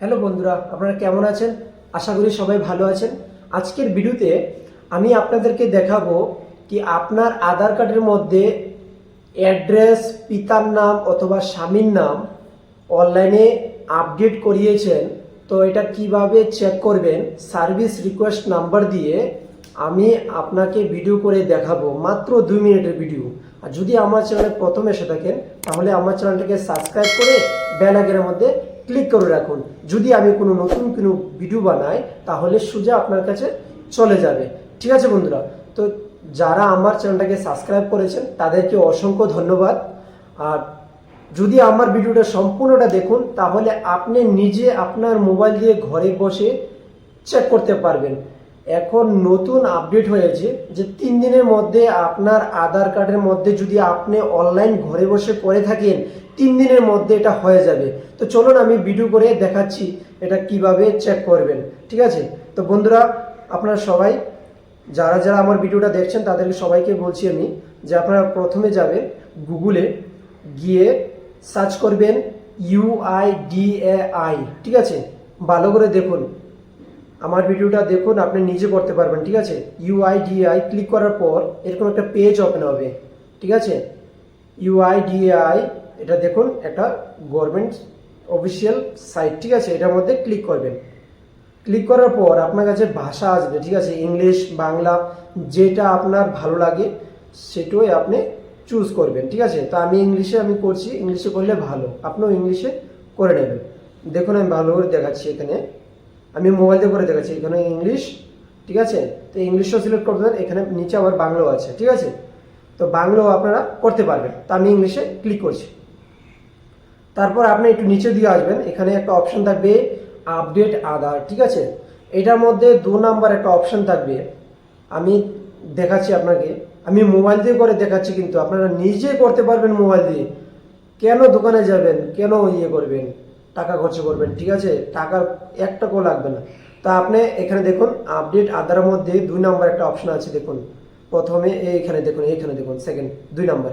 Hello বন্ধুরা, আপনারা কেমন আছেন? আশা করি সবাই ভালো আছেন। আজকের ভিডিওতে আমি আপনাদেরকে দেখাবো কি আপনার আধার কার্ডের মধ্যে অ্যাড্রেস, পিতার নাম অথবা স্বামীর নাম অনলাইনে আপডেট করিয়েছেন। তো এটা কীভাবে চেক করবেন? সার্ভিস রিকোয়েস্ট নাম্বার দিয়ে আমি আপনাকে ভিডিও করে দেখাবো, মাত্র দুই মিনিটের ভিডিও। আর যদি আমার চ্যানেলে প্রথম এসে থাকেন, তাহলে আমার চ্যানেলটাকে সাবস্ক্রাইব করে বেল আইকনের মধ্যে ক্লিক করে রাখুন। যদি আমি কোনো নতুন কোনো ভিডিও বানাই, তাহলে সোজা আপনার কাছে চলে যাবে। ঠিক আছে বন্ধুরা? তো যারা আমার চ্যানেলটাকে সাবস্ক্রাইব করেছেন, তাদেরকে অসংখ্য ধন্যবাদ। আর যদি আমার ভিডিওটা সম্পূর্ণটা দেখুন, তাহলে আপনি নিজে আপনার মোবাইল দিয়ে ঘরে বসে চেক করতে পারবেন। এখন নতুন আপডেট হয়েছে যে তিন দিনের মধ্যে আপনার আধার কার্ডের মধ্যে যদি আপনি অনলাইন ঘরে বসে করে থাকেন, তিন দিনের মধ্যে এটা হয়ে যাবে। তো চলুন আমি ভিডিও করে দেখাচ্ছি এটা কীভাবে চেক করবেন, ঠিক আছে? তো বন্ধুরা, আপনারা সবাই, যারা যারা আমার ভিডিওটা দেখছেন, তাদেরকে সবাইকে বলছি আমি যে আপনারা প্রথমে যাবে গুগলে গিয়ে সার্চ করবেন ইউআইডিএআই ঠিক আছে? ভালো করে দেখুন। আমার ভিডিওটা দেখুন, আপনি নিজে করতে পারবেন, ঠিক আছে? ইউআইডিআই ক্লিক করার পর এরকম একটা পেজ ওপেন হবে, ঠিক আছে? ইউআইডিআই এটা দেখুন, একটা গভর্নমেন্ট অফিসিয়াল সাইট ঠিক আছে? এটার মধ্যে ক্লিক করবেন। ক্লিক করার পর আপনার কাছে ভাষা আসবে, ঠিক আছে? ইংলিশ বাংলা, যেটা আপনার ভালো লাগে, সেটাই আপনি চুজ করবেন, ঠিক আছে? তো আমি ইংলিশে আমি করছি ইংলিশে করলে ভালো, আপনিও ইংলিশে করে নেবেন। দেখুন, আমি ভালো করে দেখাচ্ছি এখানে। আমি মোবাইল দিয়ে করে দেখাচ্ছি, এখানে ইংলিশ ঠিক আছে? তো ইংলিশও সিলেক্ট করতে পারেন, এখানে নিচে আবার বাংলাও আছে, ঠিক আছে? তো বাংলাও আপনারা করতে পারবেন, তো আমি ইংলিশে ক্লিক করছি। তারপর আপনি একটু নিচে দিয়ে আসবেন, এখানে একটা অপশন থাকবে আপডেট আধার ঠিক আছে? এটার মধ্যে দু নাম্বার একটা অপশন থাকবে, আমি দেখাচ্ছি আপনাকে, আমি মোবাইল দিয়ে করে দেখাচ্ছি কিন্তু আপনারা নিজে করতে পারবেন মোবাইল দিয়ে। কেন দোকানে যাবেন, কেন ইয়ে করবেন? টাকা খরচ করবেন, ঠিক আছে? টাকার এক টাকাও লাগবে না। তা আপনি এখানে দেখুন আপডেট আধারের মধ্যে দুই নাম্বার একটা অপশন আছে, দেখুন। প্রথমে এইখানে দেখুন এইখানে দেখুন সেকেন্ড দুই নাম্বার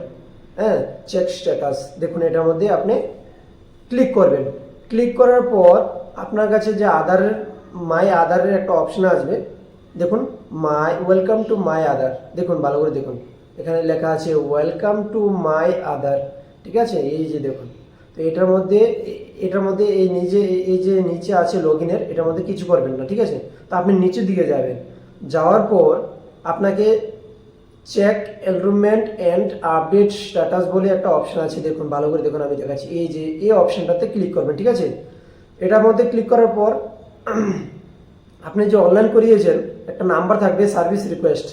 হ্যাঁ? চেক স্ট্যাটাস দেখুন এটার মধ্যে আপনি ক্লিক করবেন। ক্লিক করার পর আপনার কাছে যে আধারের মাই আধারের একটা অপশন আসবে, দেখুন মাই ওয়েলকাম টু মাই আধার দেখুন, ভালো করে দেখুন। এখানে লেখা আছে ওয়েলকাম টু মাই আধার ঠিক আছে? এই যে দেখুন। তো এটার মধ্যে এটার মধ্যে এই নিজে, এই যে নিচে আছে লগ ইনের এটার মধ্যে কিছু করবেন না, ঠিক আছে? তো আপনি নিচের দিকে যাবেন। যাওয়ার পর আপনাকে check enrollment and update status বলে একটা অপশন আছে, দেখুন, ভালো করে দেখুন, আমি দেখাচ্ছি। এই যে, এই অপশনটাতে ক্লিক করবেন, ঠিক আছে? এটার মধ্যে ক্লিক করার পর আপনি যে অনলাইন করিয়েছেন, একটা নাম্বার থাকবে সার্ভিস রিকোয়েস্ট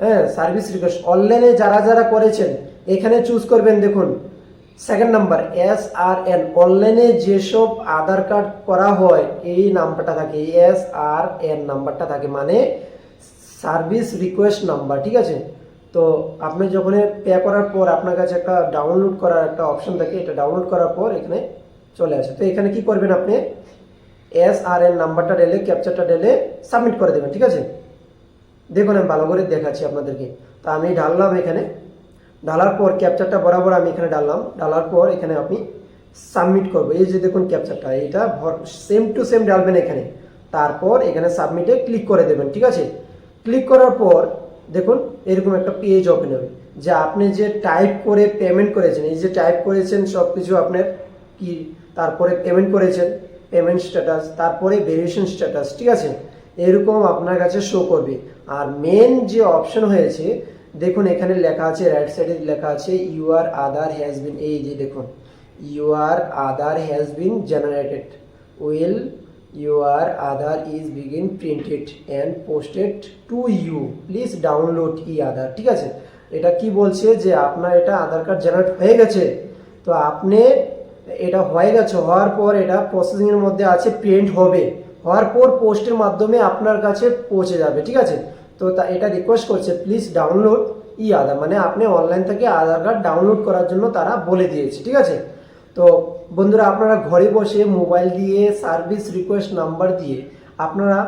হ্যাঁ সার্ভিস রিকোয়েস্ট অনলাইনে যারা যারা করেছেন, এখানে চুজ করবেন, দেখুন। Second number S R N অনলাইনে যেসব আধার কার্ড করা হয়, এই নাম্বারটা থাকে এস আর এন নাম্বারটা থাকে মানে সার্ভিস রিকোয়েস্ট নাম্বার ঠিক আছে? তো আপনি যখন পে করার পর আপনার কাছে একটা ডাউনলোড করার একটা অপশন থাকে, এটা ডাউনলোড করার পর এখানে চলে আসে। তো এখানে কি করবেন আপনি? এস আর এন নাম্বারটা ডেলে ক্যাপচারটা ডেলে সাবমিট করে দেবেন, ঠিক আছে? দেখুন, আমি ভালো করে দেখাচ্ছি আপনাদেরকে। তা আমি ঢাললাম এখানে ঢালার পর ক্যাপচারটা বরাবর আমি এখানে ডাললাম ডালার পর এখানে আপনি সাবমিট করব। এই যে দেখুন ক্যাপচারটা এটা সেম টু সেম ডালবেন এখানে। তারপর এখানে সাবমিটে ক্লিক করে দেবেন, ঠিক আছে? ক্লিক করার পর দেখুন, এরকম একটা পেজ ওপেন হবে। যে আপনি যে টাইপ করে পেমেন্ট করেছেন, এই যে টাইপ করেছেন সব কিছু আপনার কি, তারপরে পেমেন্ট করেছেন পেমেন্ট স্ট্যাটাস তারপরে ভেরিয়েশন স্ট্যাটাস ঠিক আছে? এরকম আপনার কাছে শো করবে। আর মেন যে অপশন হয়েছে দেখুন, এখানে লেখা আছে রাইট সাইডে লেখা আছে ইউআর আধার হ্যাজ বিন এই যে দেখুন your Aadhaar has been generated will your Aadhaar is begin printed and posted to you please download e Aadhaar ঠিক আছে? এটা কি বলছে যে আপনার এটা আধার কার্ড জেনারেট হয়ে গেছে? তো আপনি এটা হয়ে গেছে, হওয়ার পর এটা প্রসেসিংয়ের মধ্যে আছে প্রিন্ট হবে। হওয়ার পর পোস্টের মাধ্যমে আপনার কাছে পৌঁছে যাবে, ঠিক আছে? তো তা, এটা রিকোয়েস্ট করছে প্লিজ ডাউনলোড ই আধার মানে আপনি অনলাইন থেকে আধার কার্ড ডাউনলোড করার জন্য তারা বলে দিয়েছে, ঠিক আছে? তো বন্ধুরা, আপনারা ঘরে বসে মোবাইল দিয়ে সার্ভিস রিকোয়েস্ট নাম্বার দিয়ে আপনারা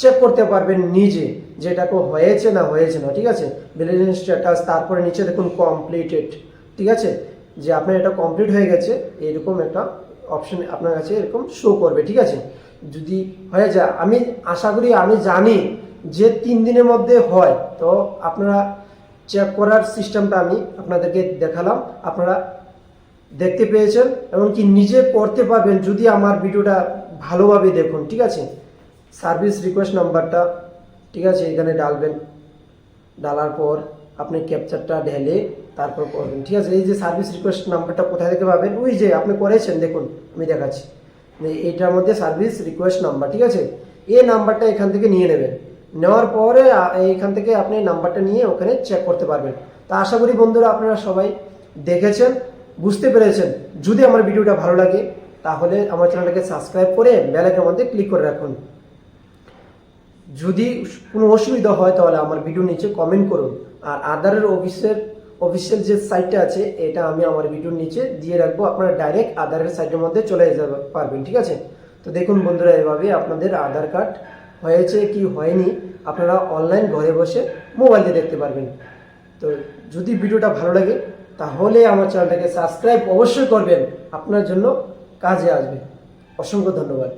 চেক করতে পারবেন নিজে যে এটা কো হয়েছে না হয়েছে না, ঠিক আছে? ভ্যালিডেশন স্ট্যাটাস তারপরে নিচে দেখুন কমপ্লিটেড ঠিক আছে? যে আপনার এটা কমপ্লিট হয়ে গেছে, এরকম একটা অপশন আপনার কাছে এরকম শো করবে, ঠিক আছে? যদি হয়ে যায়, আমি আশা করি, আমি জানি যে তিন দিনের মধ্যে হয়, তো আপনারা চেক করার সিস্টেমটা আমি আপনাদেরকে দেখালাম। আপনারা দেখতে পেয়েছেন এমনকি নিজে করতে পারবেন যদি আমার ভিডিওটা ভালোভাবে দেখুন, ঠিক আছে? সার্ভিস রিকোয়েস্ট নাম্বারটা ঠিক আছে, এখানে ডালবেন। ডালার পর আপনি ক্যাপচারটা ঢেলে তারপর করবেন, ঠিক আছে? এই যে সার্ভিস রিকোয়েস্ট নাম্বারটা কোথায় থেকে পাবেন? ওই যে আপনি করেছেন, দেখুন, আমি দেখাচ্ছি। এই- এইটার মধ্যে সার্ভিস রিকোয়েস্ট নাম্বার ঠিক আছে? এই নাম্বারটা এখান থেকে নিয়ে নেবেন। নেওয়ার পরে এইখান থেকে আপনি নাম্বারটা নিয়ে ওখানে চেক করতে পারবেন। তা আশা করি বন্ধুরা আপনারা সবাই দেখেছেন, বুঝতে পেরেছেন। যদি আমার ভিডিওটা ভালো লাগে, তাহলে আমার চ্যানেলটাকে সাবস্ক্রাইব করে বেলাইকের মধ্যে ক্লিক করে রাখুন। যদি কোনো অসুবিধা হয়, তাহলে আমার ভিডিও নিচে কমেন্ট করুন। আর আধারের অফিসের অফিসিয়াল যে সাইটটা আছে, এটা আমি আমার ভিডিওর নিচে দিয়ে রাখব। আপনারা ডাইরেক্ট আধারের সাইটের মধ্যে চলে যেতে পারবেন, ঠিক আছে? তো দেখুন বন্ধুরা, এভাবে আপনাদের আধার কার্ড হয়েছে কি হয়নি, আপনারা অনলাইন ঘরে বসে মোবাইল দিয়ে দেখতে পারবেন। তো যদি ভিডিওটা ভালো লাগে, তাহলে আমার চ্যানেলটাকে সাবস্ক্রাইব অবশ্যই করবেন। আপনার জন্য কাজে আসবে। অসংখ্য ধন্যবাদ।